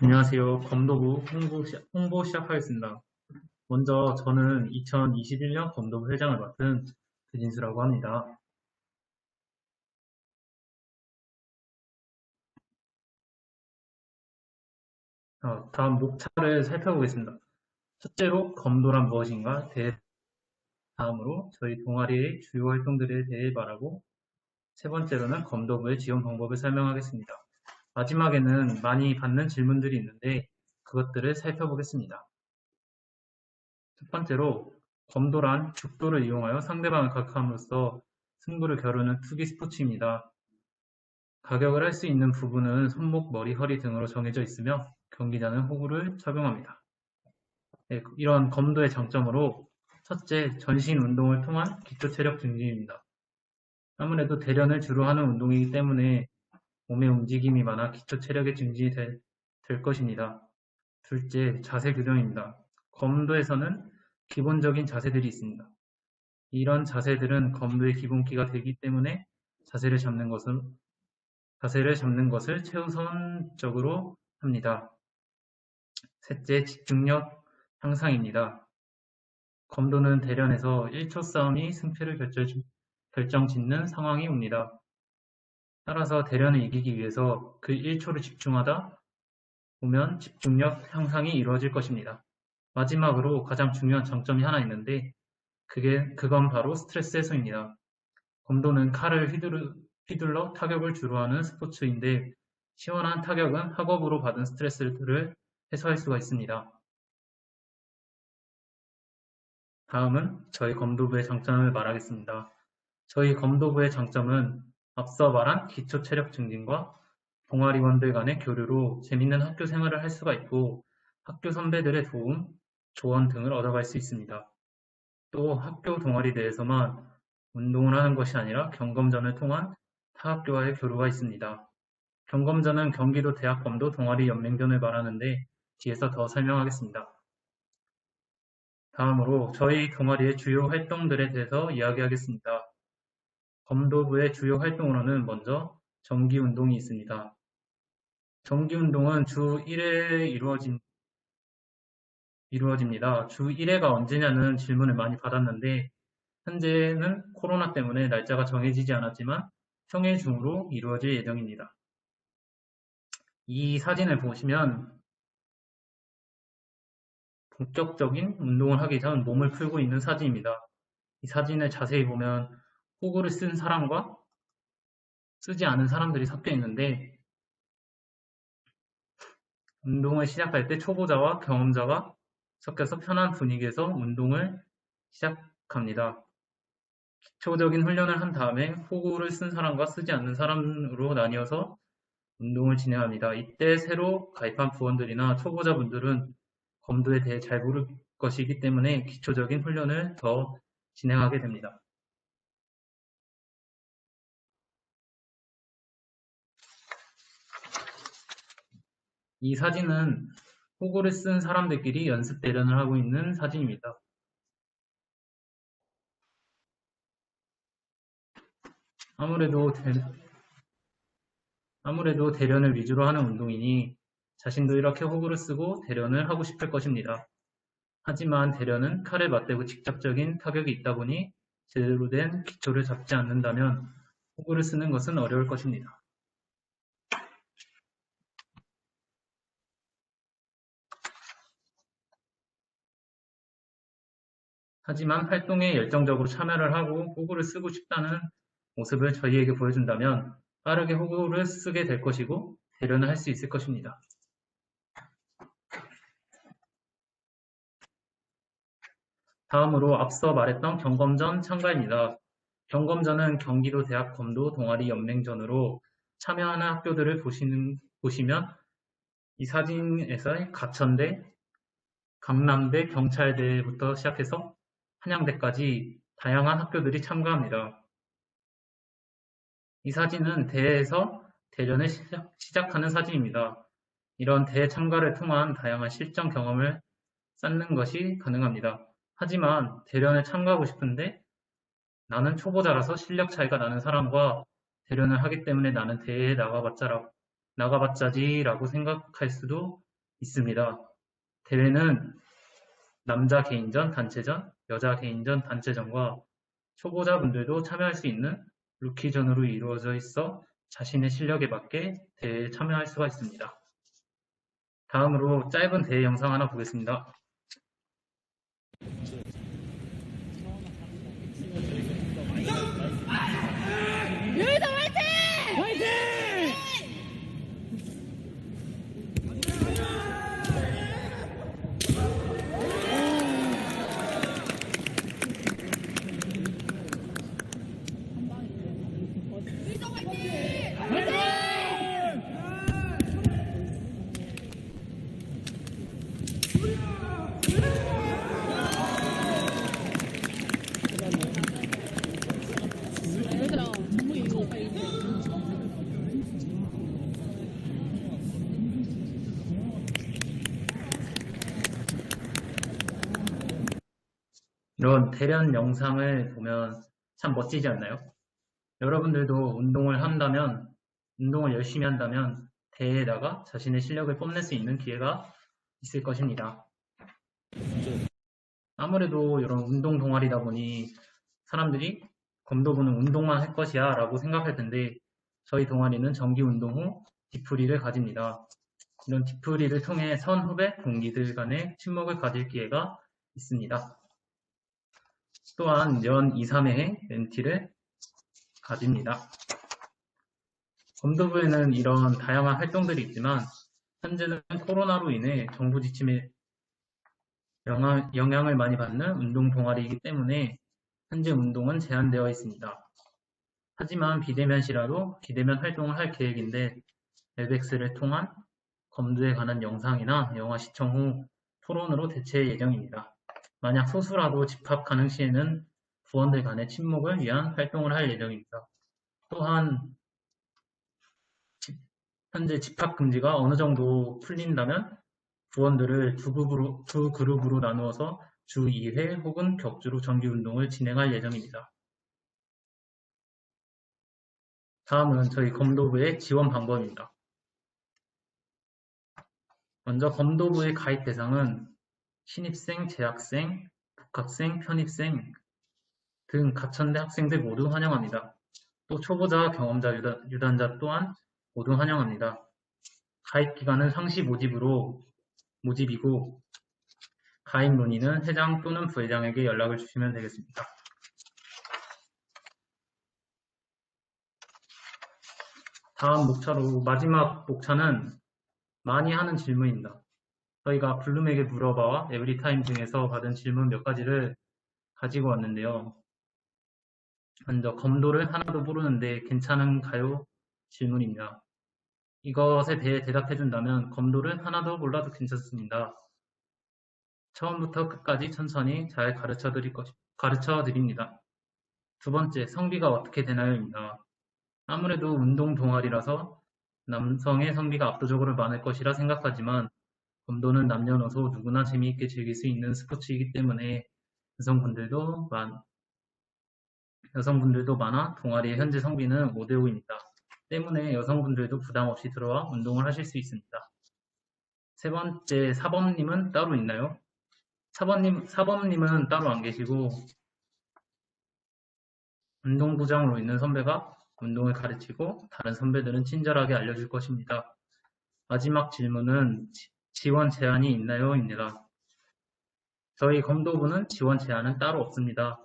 안녕하세요. 검도부 홍보, 시작하겠습니다. 먼저 저는 2021년 검도부 회장을 맡은 배진수라고 합니다. 어, 다음 목차를 살펴보겠습니다. 첫째로 검도란 무엇인가 대 다음으로 저희 동아리의 주요 활동들에 대해 말하고 세 번째로는 검도부의 지원 방법을 설명하겠습니다. 마지막에는 많이 받는 질문들이 있는데 그것들을 살펴보겠습니다. 첫 번째로 검도란 죽도를 이용하여 상대방을 각함으로써 승부를 겨루는 투기 스포츠입니다. 가격을 할 수 있는 부분은 손목, 머리, 허리 등으로 정해져 있으며 경기자는 호구를 착용합니다. 네, 이런 검도의 장점으로 첫째, 전신 운동을 통한 기초 체력 증진입니다. 아무래도 대련을 주로 하는 운동이기 때문에 몸의 움직임이 많아 기초 체력의 증진이 될, 될 것입니다. 둘째, 자세 교정입니다. 검도에서는 기본적인 자세들이 있습니다. 이런 자세들은 검도의 기본기가 되기 때문에 자세를 잡는 것은 자세를 잡는 것을 최우선적으로 합니다. 셋째, 집중력 향상입니다. 검도는 대련에서 1초 싸움이 승패를 결정 짓는 상황이 옵니다. 따라서 대련을 이기기 위해서 그 1초를 집중하다 보면 집중력 향상이 이루어질 것입니다. 마지막으로 가장 중요한 장점이 하나 있는데 그게 그건 바로 스트레스 해소입니다. 검도는 칼을 휘두르, 휘둘러 타격을 주로 하는 스포츠인데 시원한 타격은 학업으로 받은 스트레스를 해소할 수가 있습니다. 다음은 저희 검도부의 장점을 말하겠습니다. 저희 검도부의 장점은 앞서 말한 기초 체력 증진과 동아리원들 간의 교류로 재밌는 학교 생활을 할 수가 있고 학교 선배들의 도움, 조언 등을 얻어갈 수 있습니다. 또 학교 동아리 내에서만 운동을 하는 것이 아니라 경검전을 통한 타 학교와의 교류가 있습니다. 경검전은 경기도 대학검도 동아리 연맹전을 말하는데 뒤에서 더 설명하겠습니다. 다음으로 저희 동아리의 주요 활동들에 대해서 이야기하겠습니다. 검도부의 주요 활동 으로는 먼저 정기운동이 있습니다. 정기운동은 주 1회 이루어진, 이루어집니다. 주 1회가 언제냐는 질문을 많이 받았는데 현재는 코로나 때문에 날짜가 정해지지 않았지만 평일 중으로 이루어질 예정입니다. 이 사진을 보시면 본격적인 운동을 하기 전 몸을 풀고 있는 사진입니다. 이 사진을 자세히 보면 호구를 쓴 사람과 쓰지 않은 사람들이 섞여 있는데 운동을 시작할 때 초보자와 경험자가 섞여서 편한 분위기에서 운동을 시작합니다. 기초적인 훈련을 한 다음에 호구를 쓴 사람과 쓰지 않는 사람으로 나뉘어서 운동을 진행합니다. 이때 새로 가입한 부원들이나 초보자분들은 검도에 대해 잘 모를 것이기 때문에 기초적인 훈련을 더 진행하게 됩니다. 이 사진은 호구를 쓴 사람들끼리 연습 대련을 하고 있는 사진입니다. 아무래도 대, 아무래도 대련을 위주로 하는 운동이니 자신도 이렇게 호구를 쓰고 대련을 하고 싶을 것입니다. 하지만 대련은 칼을 맞대고 직접적인 타격이 있다 보니 제대로 된 기초를 잡지 않는다면 호구를 쓰는 것은 어려울 것입니다. 하지만 활동에 열정적으로 참여를 하고 호구를 쓰고 싶다는 모습을 저희에게 보여준다면 빠르게 호구를 쓰게 될 것이고 대련을 할 수 있을 것입니다. 다음으로 앞서 말했던 경검전 참가입니다. 경검전은 경기도 대학 검도 동아리 연맹전으로 참여하는 학교들을 보시는, 보시면 이 사진에서 가천대, 강남대, 경찰대부터 시작해서 한양대까지 다양한 학교들이 참가합니다. 이 사진은 대회에서 대련을 시작, 하는 사진입니다. 이런 대회 참가를 통한 다양한 실전 경험을 쌓는 것이 가능합니다. 하지만 대련에 참가하고 싶은데 나는 초보자라서 실력 차이가 나는 사람과 대련을 하기 때문에 나는 대회에 나가봤자, 나가봤자지라고 생각할 수도 있습니다. 대회는 남자 개인전, 단체전, 여자 개인전, 단체전과 초보자분들도 참여할 수 있는 루키전으로 이루어져 있어 자신의 실력에 맞게 대회에 참여할 수가 있습니다. 다음으로 짧은 대회 영상 하나 보겠습니다. 여기서 화이팅! 화이팅! 얘들아, 정말 이거 빨리. 이런 대련 영상을 보면 참 멋지지 않나요? 여러분들도 운동을 한다면, 운동을 열심히 한다면 대회에다가 자신의 실력을 뽐낼 수 있는 기회가 있을 것입니다. 아무래도 이런 운동 동아리다 보니 사람들이 검도부는 운동만 할 것이야 라고 생각할 텐데 저희 동아리는 정기 운동 후 디프리를 가집니다. 이런 디프리를 통해 선 후배 동기들 간의 친목을 가질 기회가 있습니다. 또한 연 2, 3회에 멘티를 가집니다. 검도부에는 이런 다양한 활동들이 있지만 현재는 코로나로 인해 정부 지침에 영향, 영향을 많이 받는 운동 동아리이기 때문에 현재 운동은 제한되어 있습니다. 하지만 비대면 시라도 비대면 활동을 할 계획인데 앱엑스를 통한 검도에 관한 영상이나 영화 시청 후 토론으로 대체할 예정입니다. 만약 소수라도 집합 가능 시에는 부원들 간의 친목을 위한 활동을 할 예정입니다. 또한 집- 현재 집합 금지가 어느 정도 풀린다면 부원들을 두 그룹으로, 두 그룹으로 나누어서 주 2회 혹은 격주로 정기 운동을 진행할 예정입니다. 다음은 저희 검도부의 지원 방법입니다. 먼저 검도부의 가입 대상은 신입생, 재학생, 복학생, 편입생 등 가천대 학생들 모두 환영합니다. 또 초보자, 경험자, 유단, 유단 자 또한 모두 환영합니다. 가입 기간은 상시 모집으로 모집이고 가입 문의는 회장 또는 부회장에게 연락을 주시면 되겠습니다. 다음 목차로 마지막 목차는 많이 하는 질문입니다. 저희가 블룸에게 물어봐와 에브리타임 등에서 받은 질문 몇 가지를 가지고 왔는데요. 먼저 검도를 하나도 모르는데 괜찮은가요? 질문입니다. 이것에 대해 대답해 준다면 검도를 하나도 몰라도 괜찮습니다. 처음부터 끝까지 천천히 잘 가르쳐 드릴 것, 가르쳐 드립니다. 두 번째, 성비가 어떻게 되나요?입니다. 아무래도 운동 동아리라서 남성의 성비가 압도적으로 많을 것이라 생각하지만 검도는 남녀노소 누구나 재미있게 즐길 수 있는 스포츠이기 때문에 여성분들도 많, 여성분들도 많아 동아리의 현재 성비는 5대5입니다. 때문에 여성분들도 부담 없이 들어와 운동을 하실 수 있습니다. 세 번째, 사범님은 따로 있나요? 사범님, 사범님은 따로 안 계시고 운동부장으로 있는 선배가 운동을 가르치고 다른 선배들은 친절하게 알려줄 것입니다. 마지막 질문은 지- 지원 제한이 있나요? 입니다. 저희 검도부는 지원 제한은 따로 없습니다.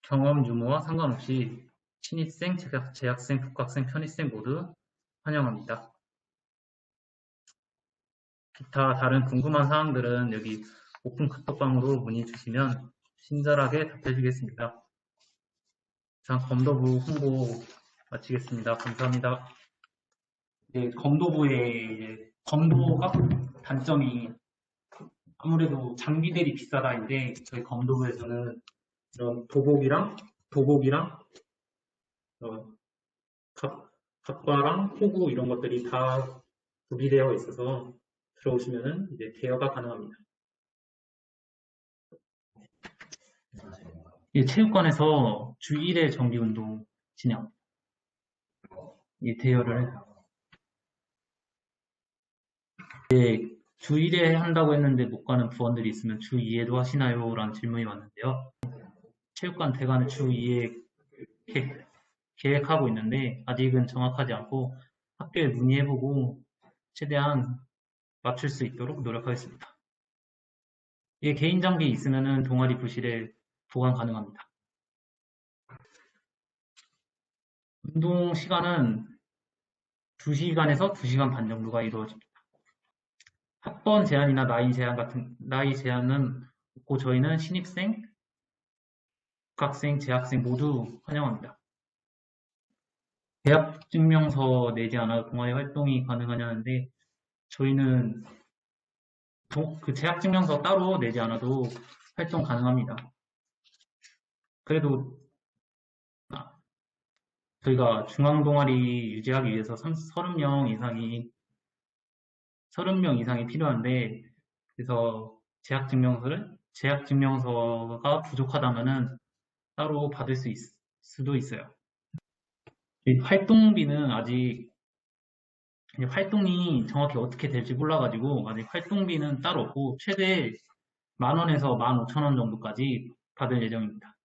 경험 유무와 상관없이 신입생, 재학- 재학생, 복학생, 편입생 모두 환영합니다. 기타 다른 궁금한 사항들은 여기 오픈 카톡방으로 문의 주시면 친절하게 답해주겠습니다. 이상 검도부 홍보 마치겠습니다. 감사합니다. 네, 검도부의 검도가 단점이 아무래도 장비들이 비싸다인데 저희 검도부에서는 이런 도복이랑 도복이랑 어, 갑, 갑과랑 호구 이런 것들이 다 구비되어 있어서 들어오시면은 이제 대여가 가능합니다. 이 체육관에서 주 1회 정기 운동 진행. 이 대여를 해 요. 주 1회 한다고 했는데 못 가는 부원들이 있으면 주 2회도 하시나요? 라는 질문이 왔는데요. 체육관 대관을 주 2회 계획- 계획 하고 있는데 아직은 정확하지 않고 학교에 문의해보고 최대한 맞출 수 있도록 노력하겠습니다. 예, 개인 장비 있으면은 동아리 부실에 보관 가능합니다. 운동 시간은 2시간에서 2시간 반 정도가 이루어집니다. 학번 제한이나 나이 제한 같은 나이 제한은 없고 저희는 신입생, 국학생, 재학생 모두 환영합니다. 대학 증명서 내지 않아 동아리 활동이 가능하냐는데 저희는 동- 그 재학 증명서 따로 내지 않아도 활동 가능합니다. 그래도 아, 저희가 중앙 동아리 유지하기 위해서 30명 이상이 30명 이상이 필요한데 그래서 재학 증명서를 재학 증명서가 부족하다면은 따로 받을 수 있, 수도 있어요. 이 활동비는 아직 활동이 정확히 어떻게 될지 몰라가지고 아직 활동비는 따로 없고 최대 만 원에서 만 오천 원 정도까지 받을 예정입니다.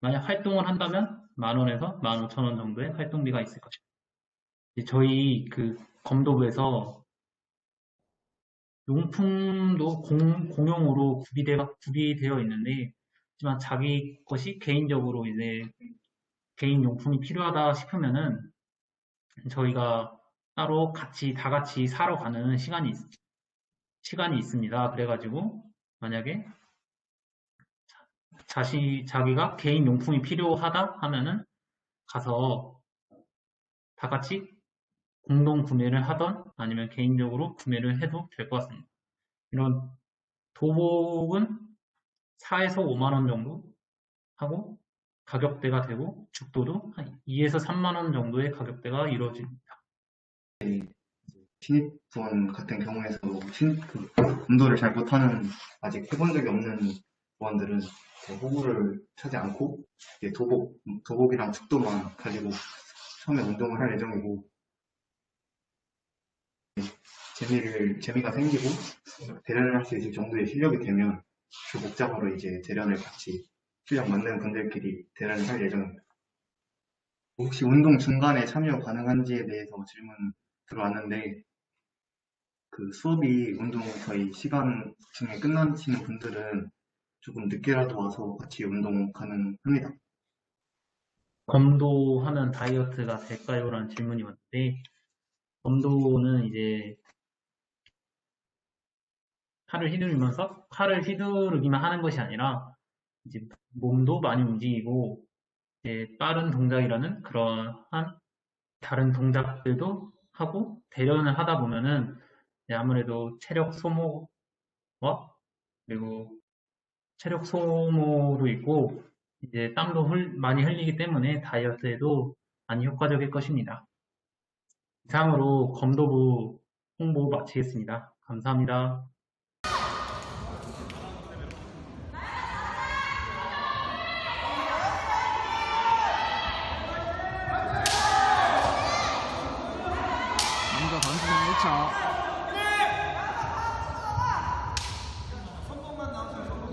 만약 활동을 한다면 만 원에서 만 오천 원 정도의 활동비가 있을. 이제 저희 그 검도부에서 용품도 공, 공용으로 구비되, 구비되어 있는데 하지만 자기 것이 개인적으로 이제 개인 용품이 필요하다 싶으면은 저희가 따로 같이 다 같이 사러 가는 시간이 있, 시간이 있습니다. 그래가지고 만약에 자시 자기가 개인 용품이 필요하다 하면은 가서 다 같이 공동 구매를 하던 아니면 개인적으로 구매를 해도 될 것 같습니다. 이런 도복은 4에서 5만 원 정도 하고 가격대가 되고 죽도도 한 2에서 3만 원 정도의 가격대가 이루어집니다. 신입부원 같은 경우에서도 신, 그, 검도를 잘 못하는, 아직 해본 적이 없는 부원들은 그 호구를 차지 않고, 도복, 도복이랑 축도만 가지고 처음에 운동을 할 예정이고, 재미를, 재미가 생기고, 대련을 할 수 있을 정도의 실력이 되면, 그 목적으로 이제 대련을 같이 실력 맞는 분들끼리 대련을 할 예정입니다. 혹시 운동 중간에 참여 가능한지에 대해서 질문 들어왔는데, 그 수업이 운동 저희 시간 중에 끝나시는 분들은 조금 늦게라도 와서 같이 운동 가능합니다. 검도하면 다이어트가 될까요? 라는 질문이 왔는데, 검도는 이제 팔을 휘두르면서 팔을 휘두르기만 하는 것이 아니라 이제 몸도 많이 움직이고 이제 빠른 동작이라는 그러한 다른 동작들도 하고 대련을 하다 보면은 아무래도 체력 소모와 그리고 체력 소모도 있고 이제 땀도 흘- 많이 흘리기 때문에 다이어트에도 많이 효과적일 것입니다. 이상으로 검도부 홍보 마치겠습니다. 감사합니다. 남자 단수전 1차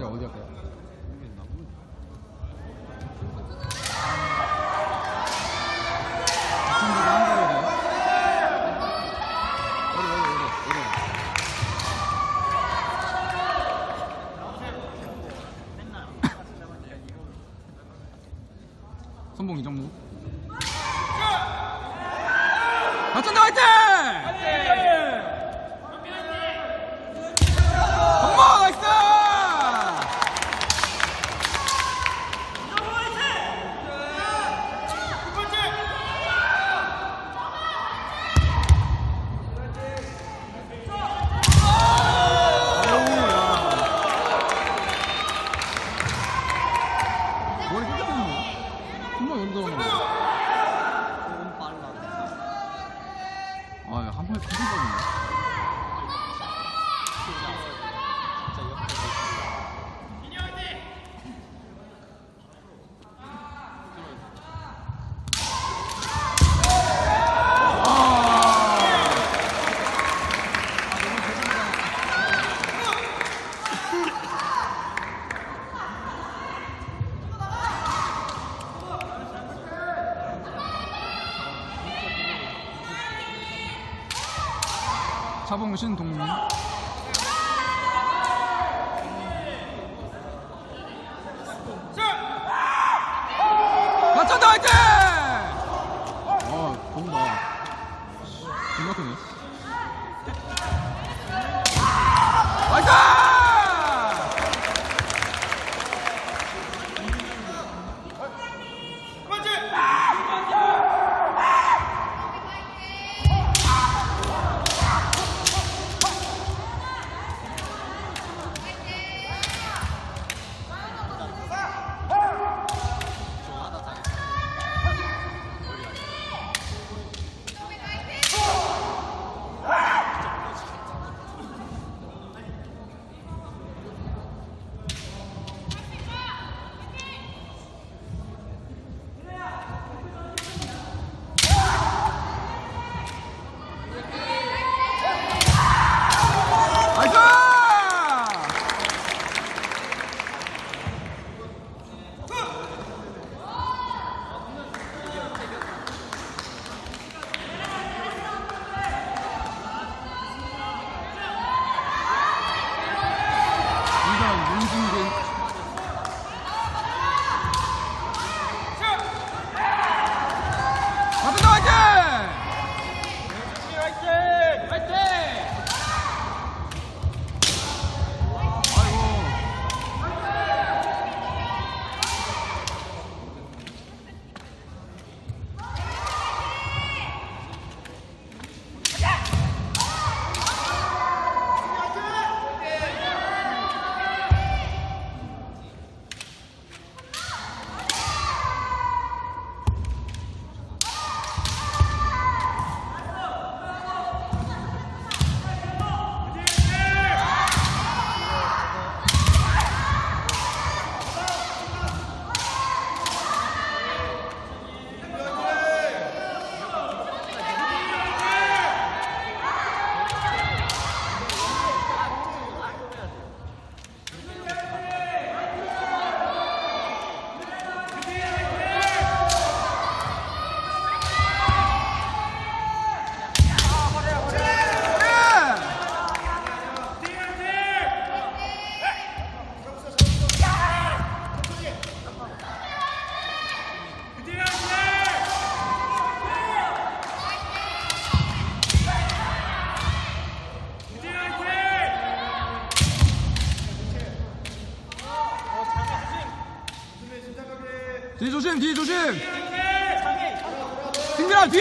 야 어디 할까요? 여기 있나? 친구가 한국에 돼요? 어디 어디 어디 어디 선봉 이정무 맞춘다 화이팅! 进东 뒤 조심, 뒤 조심. 승민아, 뒤!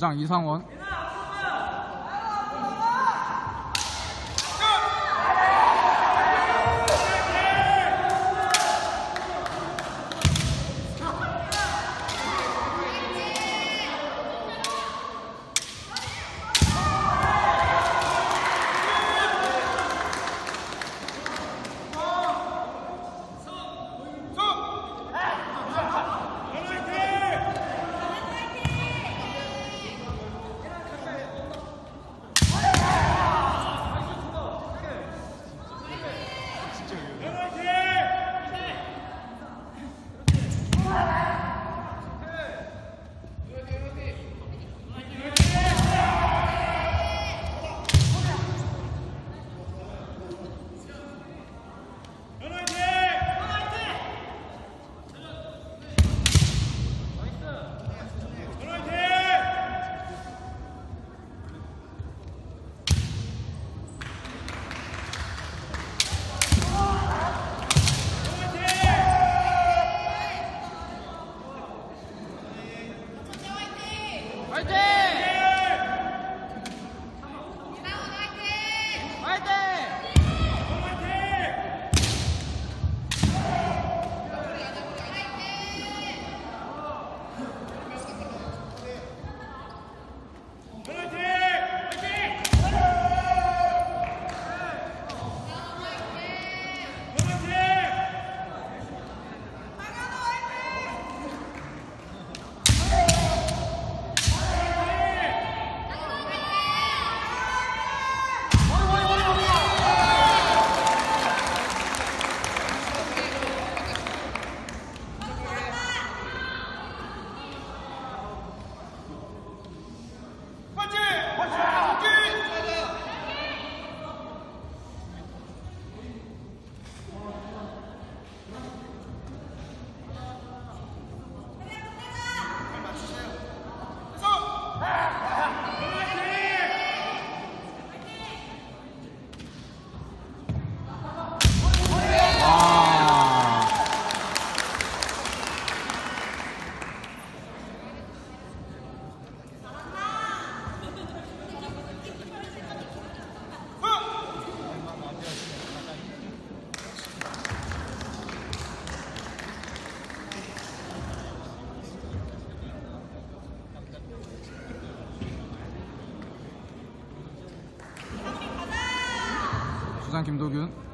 주장 이상원. 김도균.